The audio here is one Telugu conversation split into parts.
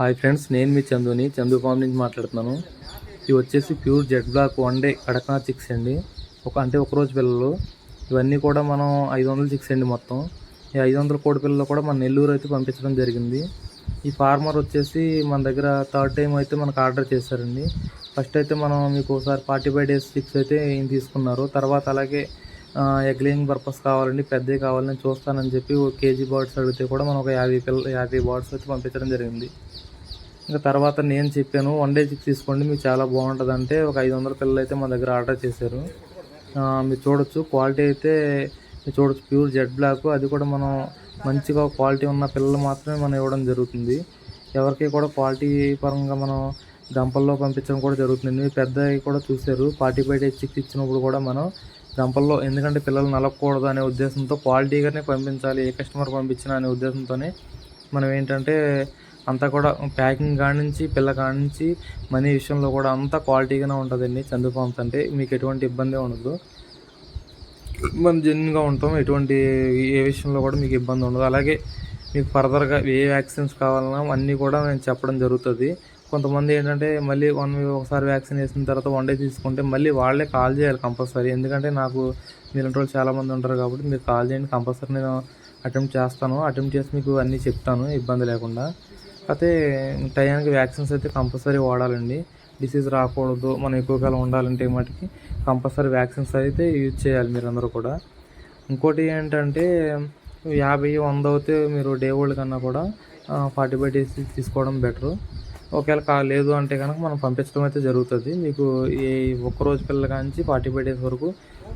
హాయ్ ఫ్రెండ్స్ నేను మీ చందుని. చందు ఫామ్ నుంచి మాట్లాడుతున్నాను. ఇవి వచ్చేసి pure Z black one day Kadaknath chicks అండి. ఒక అంటే ఒక రోజు పిల్లలు. ఇవన్నీ కూడా మనం ఐదు వందల చిక్స్ అండి మొత్తం. ఈ ఐదు వందల కోడి పిల్లలు కూడా మన నెల్లూరు అయితే పంపించడం జరిగింది. ఈ ఫార్మర్ వచ్చేసి మన దగ్గర థర్డ్ టైం అయితే మనకు ఆర్డర్ చేశారండి. ఫస్ట్ అయితే మనం మీకు ఒకసారి ఫార్టీ ఫైవ్ డేస్ చిక్స్ అయితే ఏం తీసుకున్నారు. తర్వాత అలాగే ఎగ్లింగ్ పర్పస్ కావాలండి పెద్దవి కావాలని చూస్తానని చెప్పి ఒక కేజీ బర్డ్స్ అడిగితే కూడా మనం ఒక యాభై పిల్ల యాభై బర్డ్స్ అయితే పంపించడం జరిగింది. ఇంకా తర్వాత నేను చెప్పాను వన్ డే చిక్ తీసుకోండి మీకు చాలా బాగుంటుంది అంటే ఒక ఐదు వందల పిల్లలు అయితే మా దగ్గర ఆర్డర్ చేశారు. మీరు చూడొచ్చు క్వాలిటీ అయితే మీరు చూడొచ్చు ప్యూర్ జెడ్ బ్లాక్ అది కూడా మనం మంచిగా క్వాలిటీ ఉన్న పిల్లలు మాత్రమే మనం ఇవ్వడం జరుగుతుంది. ఎవరికి కూడా క్వాలిటీ పరంగా మనం గంపల్లో పంపించడం కూడా జరుగుతుంది. పెద్దవి కూడా చూశారు పార్టీ బయట డేస్ చిక్స్ ఇచ్చినప్పుడు కూడా మనం గంపల్లో ఎందుకంటే పిల్లలు నలపకూడదు అనే ఉద్దేశంతో క్వాలిటీగానే పంపించాలి ఏ కస్టమర్ పంపించినా అనే ఉద్దేశంతోనే మనం ఏంటంటే అంతా కూడా ప్యాకింగ్ కాడ నుంచి పిల్ల కాడ నుంచి మనీ విషయంలో కూడా అంతా క్వాలిటీగానే ఉంటుందండి చందు అంటే. మీకు ఎటువంటి ఇబ్బంది ఉండదు. మనం జెన్యున్గా ఉంటాం. ఎటువంటి ఏ విషయంలో కూడా మీకు ఇబ్బంది ఉండదు. అలాగే మీకు ఫర్దర్గా ఏ వ్యాక్సిన్స్ కావాలన్నా అన్నీ కూడా నేను చెప్పడం జరుగుతుంది. కొంతమంది ఏంటంటే మళ్ళీ వన్ ఒకసారి వ్యాక్సిన్ వేసిన తర్వాత వన్ డే తీసుకుంటే మళ్ళీ వాళ్ళే కాల్ చేయాలి కంపల్సరీ ఎందుకంటే నాకు మీలాంటి వాళ్ళు చాలామంది ఉంటారు కాబట్టి మీరు కాల్ చేయండి. కంపల్సరీ నేను అటెంప్ట్ చేస్తాను. అటెంప్ట్ చేసి మీకు అన్నీ చెప్తాను. ఇబ్బంది లేకుండా. అయితే టయానికి వ్యాక్సిన్స్ అయితే కంపల్సరీ వాడాలండి. డిసీజ్ రాకూడదు మనం ఎక్కువ కాలం ఉండాలంటే మటుకి కంపల్సరీ వ్యాక్సిన్స్ అయితే యూజ్ చేయాలి మీరు అందరూ కూడా. ఇంకోటి ఏంటంటే యాభై వంద అయితే మీరు డే ఓల్డ్ కన్నా కూడా ఫార్టీ ఫైవ్ డేస్ తీసుకోవడం బెటరు. ఒకవేళ కా లేదు అంటే కనుక మనం పంపించడం అయితే జరుగుతుంది. మీకు ఏ ఒక్కరోజు పిల్లల కాంచి ఫార్టీ ఫైవ్ డేస్ వరకు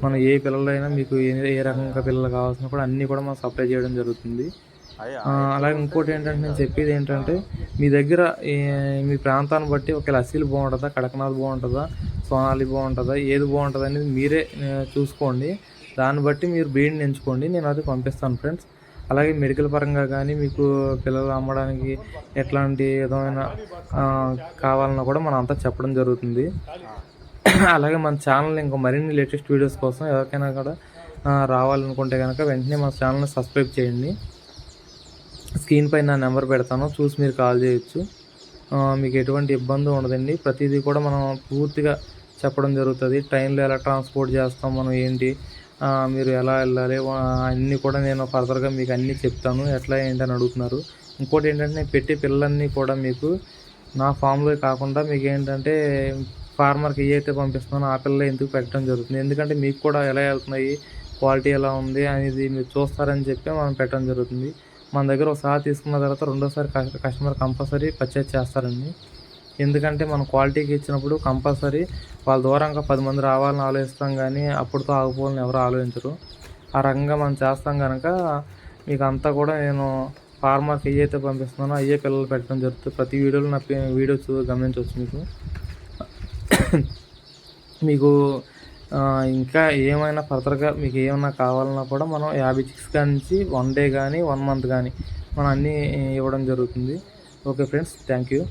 మనం ఏ పిల్లలైనా మీకు ఏ ఏ రకంగా పిల్లలు కావాల్సిన కూడా అన్నీ కూడా మనం సప్లై చేయడం జరుగుతుంది. అలాగే ఇంకోటి ఏంటంటే నేను చెప్పేది ఏంటంటే మీ దగ్గర మీ ప్రాంతాన్ని బట్టి ఒకవేళ అసీలు బాగుంటుందా కడకనాథ్ బాగుంటుందా సోనాలి బాగుంటుందా ఏది బాగుంటుంది అనేది మీరే చూసుకోండి. దాన్ని బట్టి మీరు బ్రీడ్ని ఎంచుకోండి నేను అది పంపిస్తాను ఫ్రెండ్స్. అలాగే మెడికల్ పరంగా కానీ మీకు పిల్లలు అమ్మడానికి ఎట్లాంటి విధమైన కావాలన్నా కూడా మనం అంతా చెప్పడం జరుగుతుంది. అలాగే మన ఛానల్ ఇంకా మరిన్ని లేటెస్ట్ వీడియోస్ కోసం ఎవరికైనా కూడా రావాలనుకుంటే కనుక వెంటనే మన ఛానల్ని సబ్స్క్రైబ్ చేయండి. స్క్రీన్ పైన నా నెంబర్ పెడతాను చూసి మీరు కాల్ చేయొచ్చు. మీకు ఎటువంటి ఇబ్బంది ఉండదండి. ప్రతిదీ కూడా మనం పూర్తిగా చెప్పడం జరుగుతుంది. ట్రైన్లో ఎలా ట్రాన్స్పోర్ట్ చేస్తాం మనం ఏంటి మీరు ఎలా వెళ్ళాలి అన్నీ కూడా నేను ఫర్దర్గా మీకు అన్నీ చెప్తాను. ఎట్లా ఏంటి అని అడుగుతున్నారు. ఇంకోటి ఏంటంటే నేను పెట్టే పిల్లలన్నీ కూడా మీకు నా ఫామ్లో కాకుండా మీకు ఏంటంటే ఫార్మర్కి ఏ అయితే పంపిస్తున్నానో ఆ పిల్లలు ఎందుకు పెట్టడం జరుగుతుంది? ఎందుకంటే మీకు కూడా ఎలా వెళ్తున్నాయి క్వాలిటీ ఎలా ఉంది అనేది మీరు చూస్తారని చెప్పి మనం పెట్టడం జరుగుతుంది. మన దగ్గర ఒకసారి తీసుకున్న తర్వాత రెండోసారి కస్టమర్ కంపల్సరీ పర్చేజ్ చేస్తారండి. ఎందుకంటే మనం క్వాలిటీకి ఇచ్చినప్పుడు కంపల్సరీ వాళ్ళ దూరంగా పది మంది రావాలని ఆలోచిస్తాం కానీ అప్పుడుతో ఆగిపోవాలని ఎవరు ఆలోచించరు. ఆ రకంగా మనం చేస్తాం కనుక మీకు అంతా కూడా నేను ఫార్మర్కి ఏ అయితే పంపిస్తున్నానో. అయ్యే పిల్లలు పెట్టడం జరుగుతుంది. ప్రతి వీడియోలో నా వీడియోస్ గమనించవచ్చు మీకు. మీకు ఇంకా ఏమైనా ఫర్దర్గా మీకు ఏమైనా కావాలన్నా కూడా మనం యాభై చిక్స్ నుంచి వన్ డే కానీ వన్ మంత్ కానీ మనం అన్నీ ఇవ్వడం జరుగుతుంది. Okay friends thank you